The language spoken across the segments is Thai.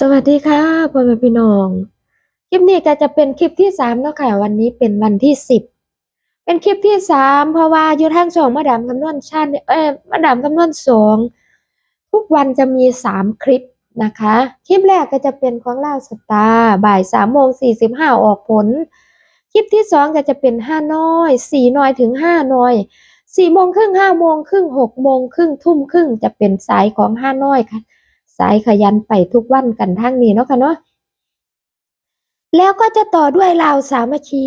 สวัสดีค่ะพ่อแม่พี่น้อง คลิปนี้ก็จะเป็นคลิปที่สามเนาะค่ะ วันนี้เป็นวันที่สิบเป็นคลิปที่สามเพราะว่าอยู่ทางช่องมาดามคำนวณชาติเอ้ยมาดามคำนวณสองทุกวันจะมีสามคลิปนะคะ คลิปแรกก็จะเป็นของล่าวสตาร์บ่ายสามโมงสี่สิบห้าออกผล คลิปที่สองก็จะเป็นห้าน้อยสี่น้อยถึงห้าน้อยสี่โมงครึ่งห้าโมงครึ่งหกโมงครึ่งทุ่มครึ่งจะเป็นสายของห้าน้อยค่ะ สายขยันไปทุกวันกันทั้งนี้เนาะค่ะเนาะแล้วก็จะต่อด้วยลาวสามัคคี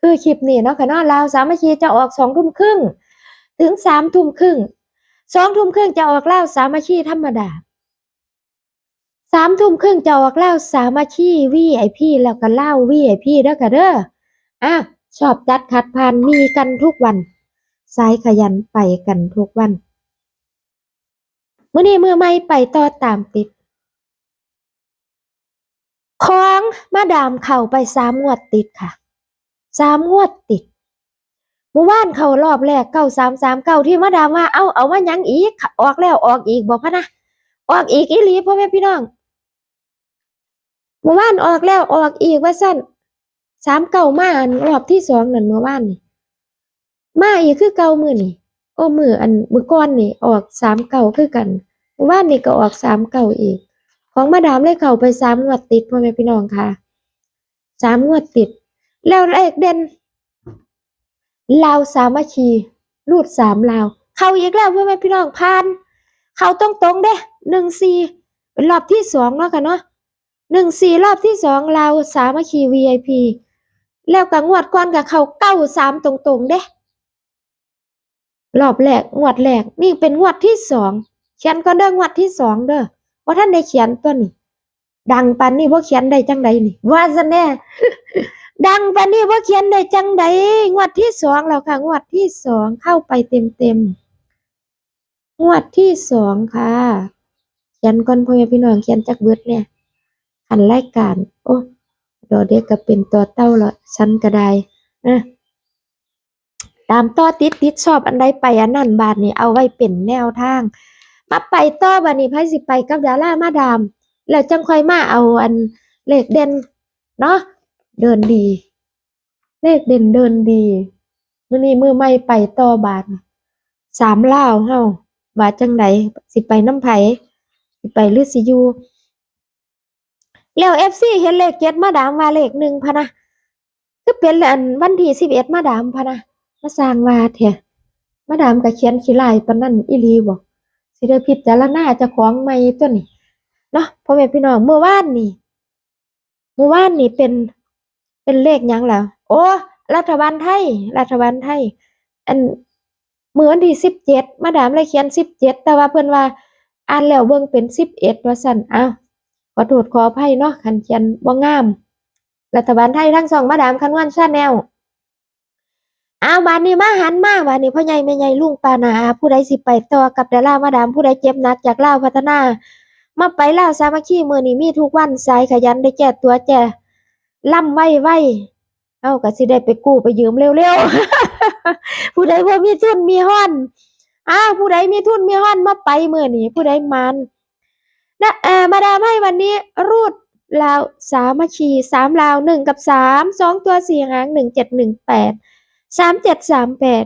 คือคลิปนี้เนาะค่ะเนาะลาวสามัคคีจะออกสองทุ่มครึ่งถึงสามทุ่มครึ่งสองทุ่มครึ่งจะออกลาวสามัคคีธรรมดาสามทุ่มครึ่งจะออกลาวสามัคคีวีไอพีแล้วก็เล่าวีไอพีเด้อค่ะเด้ออะชอบจัดขัดผ่านมีกันทุกวัน สายขยันไปกันทุกวัน มื่อนี้มือไม่ไปต่อตามติดของมาดามเข่าไปสามงวดติดค่ะสามงวดติดเมื่อวานเขารอบแรกเก้าสามสามเก้าที่มาดามว่าเอาเอามายังอีกออกแล้วออกอีกบอกพะนะออกอีกอีหลีพ่อแม่พี่น้องเมื่อวานออกแล้วออกอีกว่าสั้นสามเก้ามารอบที่สองนั่นเมื่อวานนี่มาอีกคือเก้ามือนี่ อ้มืออันมือก้อนนี่ออกสามเก้าคือกันว่านนี่ก็ออกสามเก่าอีก ของมาดามเลยเข่าไปสามงวดติดพ่อแม่พี่น้องค่ะสามงวดติด แล้วเลขเด่นลาวสามัคคีรูดสามลาวเข้าอีกแล้วพ่อแม่พี่น้องผ่าน เข้าตรงตรงเด้หนึ่งสี่เป็นรอบที่สองเนาะค่ะเนาะหนึ่งสี่รอบที่สองลาวสามัคคี VIP แล้วก็งวดก่อนกับเขาเก้าสามตรงตรงๆเด้ รอบแรกงวดแรกนี่เป็นงวดที่สองเขียนก็เด้องวดที่สองเด้อว่าท่านได้เขียนตัวนี้ ดังปานนี้ว่าเขียนได้จังใดนี่ ว่าซะแน่ ดังปานนี้ว่าเขียนได้จังใดงวดที่สองแล้วค่ะ งวดที่สองเข้าไปเต็มเต็มงวดที่สองค่ะ เขียนก่อนพ่อแม่พี่น้องเขียนจักเบิดเนี่ยขันรายการ โอ้ดอเด็กก็เป็นตัวเต้าละฉันก็ได้นะ ตามต่อติดติดชอบอันใดไปอันนั้นบาทนี่เอาไว้เป็นแนวทาง มาไปต่อบัดนี้ไผสิไปกับดารามาดาม แล้วจังค่อยมาเอาอันเลขเด่นเนาะเดินดี เลขเด่นเดินดีมือนี้มือใหม่ไปต่อบาทสามลาวเฮาว่าจังไดสิไปน้ำไผ่สิไปหรือสิยู่แล้ว FC เห็นเลขเจ็ดมาดามว่าเลขหนึ่งพะนะคือเป็นอันวันที่สิบเอ็ดมาดามพะนะ มาสร้างว่าแท้มาดามก็เขียนขี้ลายปนนั้นอีลีบ่สิได้พิจารณาจ้าของใหม่ตัวนี้เนาะพ่อแม่พี่น้องเมื่อวานนี่เมื่อวานนี่เป็นเป็นเลขยังแล้ว โอ้รัฐบาลไทย รัฐบาลไทย อันเมื่อวันที่สิบเจ็ดมาดามเลยเขียนสิบเจ็ดแต่ว่าเพิ่อนว่าอ่านแล้วเบิ่งเป็นสิบเอ็ดว่าซั่นอ้าวขอโทษขออภัยเนาะคันเขียนบ่งาม รัฐบาลไทยทั้งสองมาดามคันวันชาแนล อ้าวบานนี้มาหันมาบานนี้พ่อใหญ่แม่ใหญ่ลุงปานาผู้ใดสิไปต่อกับดารามาดามผู้ใดเจ็บหนักจากเล่าพัฒนา มาไปเล่าสามัคคีมือนี้มีทุกวันสายขยันได้แก่ตัวแก่ล่ำไว้ไว้เอาก็สิได้ไปกู้ไปยืมเร็วๆ ผู้ใดบ่มีทุนมีห้อนอ้าวผู้ใดมีทุนมีห้อนมาไปมือนี้ผู้ใดมันและเออมาดามให้วันนี้รูดลาวสามัคคีสามลาวหนึ่งกับสามสองตัวสี่หางหนึ่งเจ็ดหนึ่งแปด สามเจ็ดสามแปด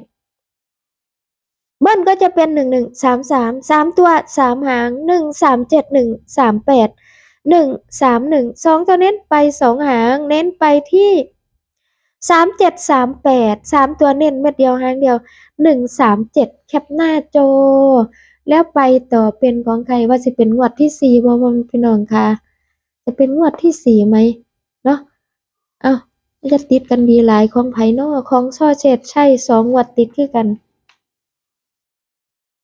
เบิ้ลก็จะเป็นหนึ่งหนึ่งสามสามสามตัวสามหางหนึ่งสามเจ็ดหนึ่งสามแปดหนึ่งสามหนึ่งสองตัวเน้นไปสองหางเน้นไปที่สามเจ็ดสามแปดสามตัวเน้นเม็ดเดียวหางเดียวหนึ่งสามเจ็ดแคปหน้าโจแล้วไปต่อเป็นของใครว่าจะเป็นงวดที่สี่บ่บ่พี่น้องค่ะ จะเป็นงวดที่สี่ไหมเนาะเอา มันติดกันดีหลายของไผนอของช่อเชษชัยสองวัดติดคือกัน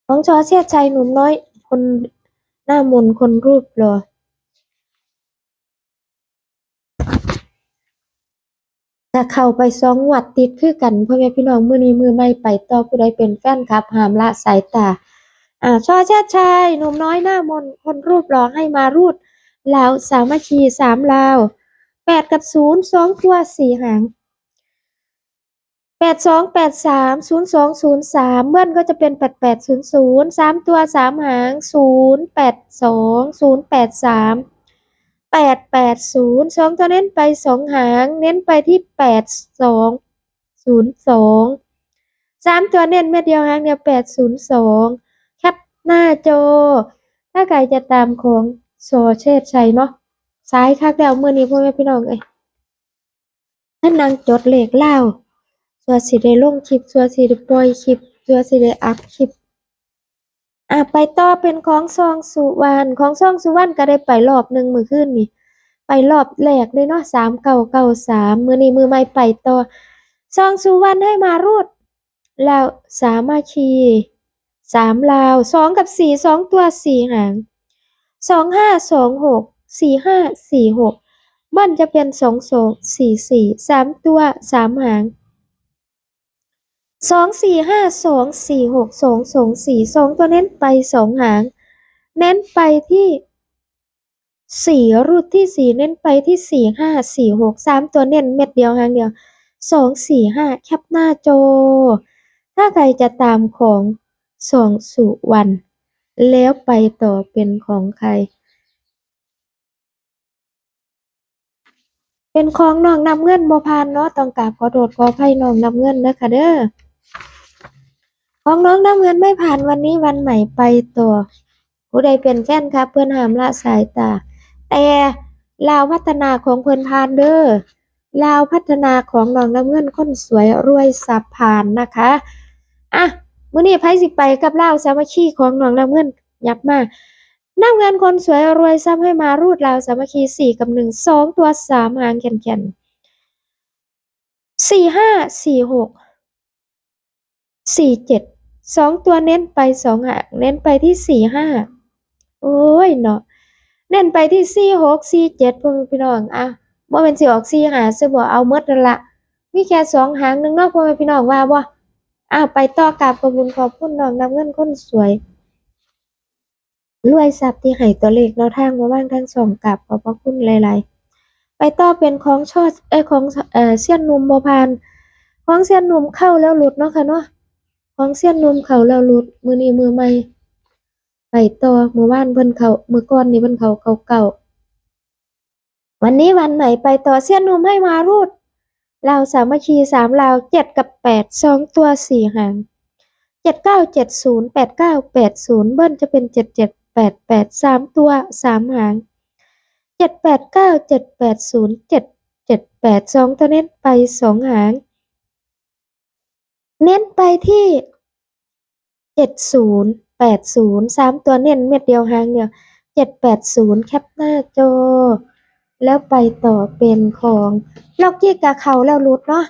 ของช่อเชษชัยหนุ่มน้อย คนหน้ามนคนรูปหล่อแต่เข้าไปสองวัดติดคือกันพ่อแม่พี่น้องมือนี้มือไม่ไปต่อผู้ใดเป็นแฟนครับหามละสายตา อ่าช่อเชษชัยหนุ่มน้อยหน้ามนคนรูปหล่อให้มารูดลาวสามัคคีสามลาว แปดกับศูนย์สองตัวสี่หางแปดสองแปดสามศูนย์สองศูนย์สามเบิ้ลก็จะเป็นแปดแปดศูนย์ศูนย์สามตัวสามหางศูนย์แปดสองศูนย์แปดสามแปดแปดศูนย์สองตัวเน้นไปสองหาง เน้นไปที่แปดสองศูนย์สองสามตัวเน้นเม็ดเดียวหางเดียวแปดศูนย์สองแคปหน้าจอ ถ้าใครจะตามของโซเชษชัยเนาะ ซ้ายคักแล้วมือนี้พ่อแม่พี่น้องเอ้ยท่านนางจดเลขเล่าสัวสิได้ลงคลิปสัวสิได้ปล่อยคลิปสัวสิได้อัพคลิปอะไปต่อเป็นของซองสุวรรณของซองสุวรรณก็ได้ไปรอบหนึ่งมือขึ้นนี่ ไปรอบแรกเลยเนาะสามเก่าเก่าสามมือนี้มือไม่ไปต่อซองสุวรรณให้มารูดแล้วสามาคีสามลาวสองกับสี่สองตัวสี่หางสองห้าสองหก สี่ห้าสี่หกเบิ้ลจะเป็นสองสองสี่สี่สามตัวสามหางสองสี่ห้าสองสี่หกสองสองสี่สองตัวเน้นไปสองหาง เน้นไปที่สี่รูดที่สี่เน้นไปที่สี่ห้าสี่หกสามตัวเน้นเม็ดเดียวหางเดียวสองสี่ห้าแคปหน้าโจ ถ้าใครจะตามของสองสุวรรณแล้วไปต่อเป็นของใคร เป็นของน้องนำเงินบ่พานเนาะต้องกราบขอโทษขออภัยน้องนำเงินนะคะเด้อของน้องนำเงินไม่ผ่านวันนี้วันใหม่ไปต่อผู้ใดเป็นแฟนครับ เพื่อนหามละสายตา แต่ลาวพัฒนาของเพื่อนพานเด้อลาวพัฒนาของน้องน้ำเงินคนสวยรวยสับผ่านนะคะอะมื้อนี้ไผสิไปกับลาวสามัคคีของน้องน้ำเงินยับมา น้ำเงินคนสวยรวยซ้ำให้มารูดลาวสามัคคีสี่กับหนึ่งสองตัวสามหางแก่นๆสี่ห้าสี่หกสี่เจ็ดสองตัวเน้นไปสองหางเน้นไปที่สี่ห้าโอ้ยเนาะเน้นไปที่สี่หกสี่เจ็ดพ่อแม่พี่น้องอะบ่เป็นสิออกสี่หาซื้อบ่เอาหมดนั่นละมีแค่สองหางหนึงเนาะพ่อแม่พี่น้องว่าบ่อ้าวไปต่อกับขอบคุณขอบคุณน้องนำเงินคนสวย รวยทรัพย์ที่ให้ตัวเลขแนวทางมาบ้างทั้งสองกับขอบพระคุณหลายๆ ไปต่อเป็นของชอดเอ้ของเอ่อเสี้ยนนุ่มบพานของเสี้ยนนุ่มเข้าแล้วหลุดเนาะค่ะเนาะของเสี้ยนนมเข้าแล้วหลุดมือนี้มือใหม่ไปต่อมือว่านเพิ่นเขามือก่อนนี่เพิ่นเขาเก่าเก่าวันนี้วันใหม่ไปต่อเสี้ยนนมให้มารูดลาวสามัคคีสามลาวเจ็ดกับแปดสองตัวสี่หางเจ็ดเก้าเจ็ดศูนย์แปดเก้าแปดศูนย์เบิ้ลจะเป็นเจ็ดเจ็ด แปดแปดสามตัวสามหางเจ็ดแปดเก้าเจ็ดแปดศูนย์เจ็ดเจ็ดแปดสองตัวเน้นไปสองหาง เน้นไปที่เจ็ดศูนย์แปดศูนย์สามตัวเน้นเม็ดเดียวหางเดียวเจ็ดแปดศูนย์แคปหน้าจอ แล้วไปต่อเป็นของล็อกกี้กับเขาแล้วหลุดเนาะ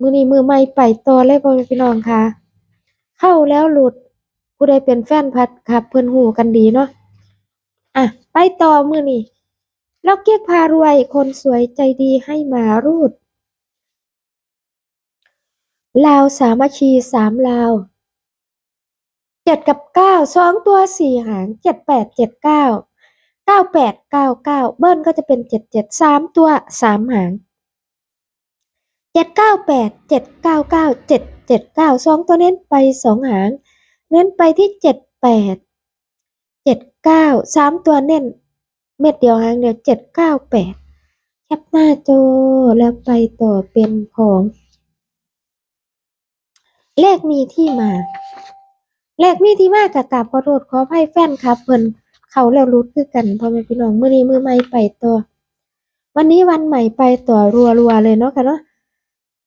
มือนี้มือใหม่ไปต่อเลยพ่อพี่น้องค่ะ เข้าแล้วหลุด ผู้ใดเป็นแฟนพัดครับ เพิ่นหูกันดีเนาะอะไปต่อมือนี้ล็อกกี้พารวยคนสวยใจดีให้มารูดลาวสามัคคีสามลาวเจ็ดกับเก้าสองตัวสี่หางเจ็ดแปดเจ็ดเก้าเก้าแปดเก้าเก้าเบิ้ลก็จะเป็นเจ็ดเจ็ดสามตัวสามหางเจ็ดเก้าแปดเจ็ดเก้าเก้าเจ็ดเจ็ดเก้าสองตัวเน้นไปสองหาง เน้นไปที่เจ็ดแปดเจ็ดเก้าสามตัวเน้น เม็ดเดียวหางเดียวเจ็ดเก้าแปดแคปหน้าจอแล้วไปต่อเป็นของ เลขมีที่มา เลขมีที่มากับกราบขอโทษขออภัยแฟนครับเพิ่นเขาแล้วรู้คือกันพ่อแม่พี่น้องมื้อนี้มือใหม่ไปต่อวันนี้วันใหม่ไปต่อรัวๆเลยเนาะค่ะเนาะ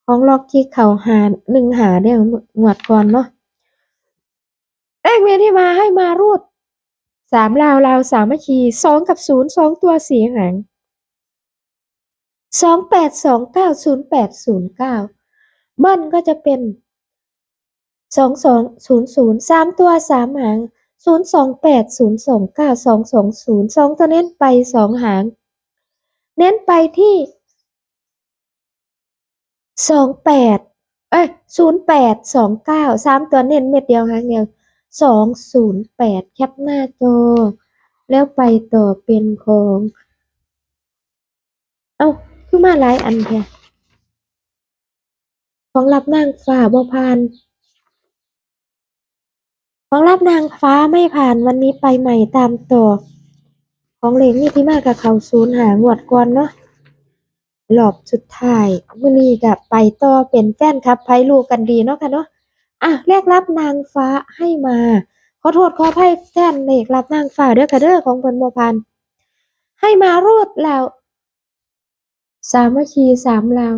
ของล็อกกี้เขาหาหนึ่งหาได้หวดก่อนเนาะ เลขมีที่มาให้มารูดสามลาวลาวสามัคคีสองกับศูนย์สองตัวสีหางสองแปดสองเก้าศูนย์แปดศูนย์เก้าเบิ้ลก็จะเป็นสองสองศูนย์ศูนย์สามตัวสามหางศูนย์สองแปดศูนย์สองเก้าสองสองศูนย์สองตัวเน้นไปสองหาง เน้นไปที่สองแปดเอ้ยศูนย์แปดสองเก้าสามตัวเน้นเม็ดเดียวหางเดียว สองศูนย์แปดแคปหน้าจอ แล้วไปต่อเป็นของ เอ้าคือมาหลายอันแค่ของรับนางฟ้าบ่ผ่านของรับนางฟ้าไม่ผ่านวันนี้ไปใหม่ตามต่อ ของเลขนี่ที่มากับเขาศูนย์หางวดก่อนเนาะรอบสุดท้ายมื้อนี้ก็ไปต่อเป็นแฟนคลับไผรู้กันดีเนาะค่ะเนาะ อะเลขรับนางฟ้าให้มา ขอโทษขออภัยแฟนเลขรับนางฟ้าเด้อค่ะเด้อของเพิ่นบ่พันให้มารวดแล้ว สามัคคีสามลาว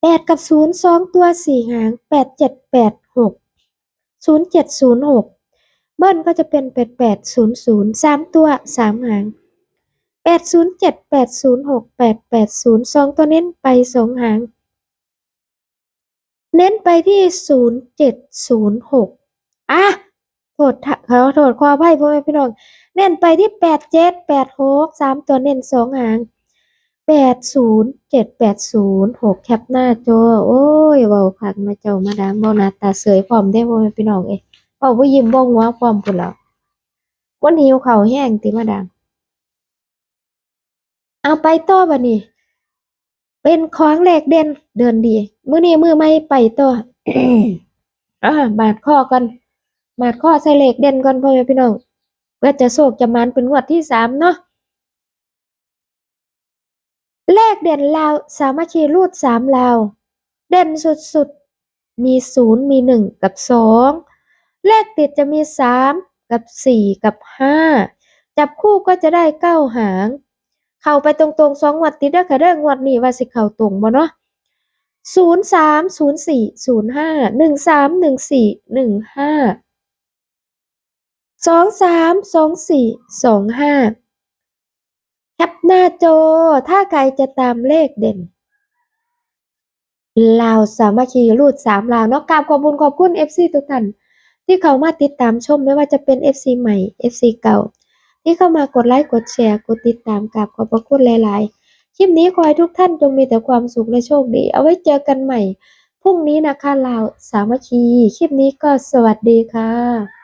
แปดกับศูนย์สองตัวสี่หางแปดเจ็ดแปดหกศูนย์เจ็ดศูนย์หกเบิ้ลก็จะเป็นแปดแปดศูนย์ศูนย์สามตัวสามหางแปดศูนย์เจ็ดแปดศูนย์หกแปดแปดศูนย์สองตัวเน้นไปสองหาง เน้นไปที่ศูนย์เจ็ดศูนย์หกอะโทษขอโทษขออภัยพ่อแม่พี่น้อง เน้นไปที่แปดเจ็ดแปดหกสามตัวเน้นสองหางแปดศูนย์เจ็ดแปดศูนย์หกแคปหน้าจอ โอ้ยเบาคักมาเจ้ามาดามเบานาตาเสยพร้อมได้พ่อแม่พี่น้องเอ้ยเบาบ่ยิ้มบ่หัวพร้อมพุ่นแล้ววันหิวข้าแห้งติมาดามเอาไปต่อบัดนี้ เป็นของแหลกเด่นเดินดีมือนี้มือไม่ไปต่ออ่าบาดข้อกันบาดข้อใส่เหล็กเด่นก่อนพ่อแม่พี่น้องเพื่อจะโศกจะมันเป็นงวดที่สามเนาะเลขเด่นลาวสามัคคีรูดสามลาวเด่นสุดๆ มีศูนย์มีหนึ่งกับสองเลขติดจะมีสามกับสี่กับห้าจับคู่ก็จะได้เก้าหาง เข้าไปตรงๆสองงวดติดเด้อค่ะเด้องวดนี้ว่าสิเข้าตรงบ่เนาะศูนย์สามศูนย์สี่ศูนย์ห้าหนึ่งสามหนึ่งสี่หนึ่งห้าสองสามสองสี่สองห้าแคปหน้าโจถ้าใครจะตามเลขเด่นลาวสามัคคีรูดสามลาวเนาะกราบขอบคุณขอบคุณ FC ทุกท่านที่เขามาติดตามชมไม่ว่าจะเป็น FC ใหม่ FC เก่า ที่เข้ามากดไลค์กดแชร์กดติดตามกราบขอบพระคุณหลาย ๆ คลิปนี้ขอให้ทุกท่านจงมีแต่ความสุขและโชคดี เอาไว้เจอกันใหม่พรุ่งนี้นะคะลาวสามัคคี คลิปนี้ก็สวัสดีค่ะ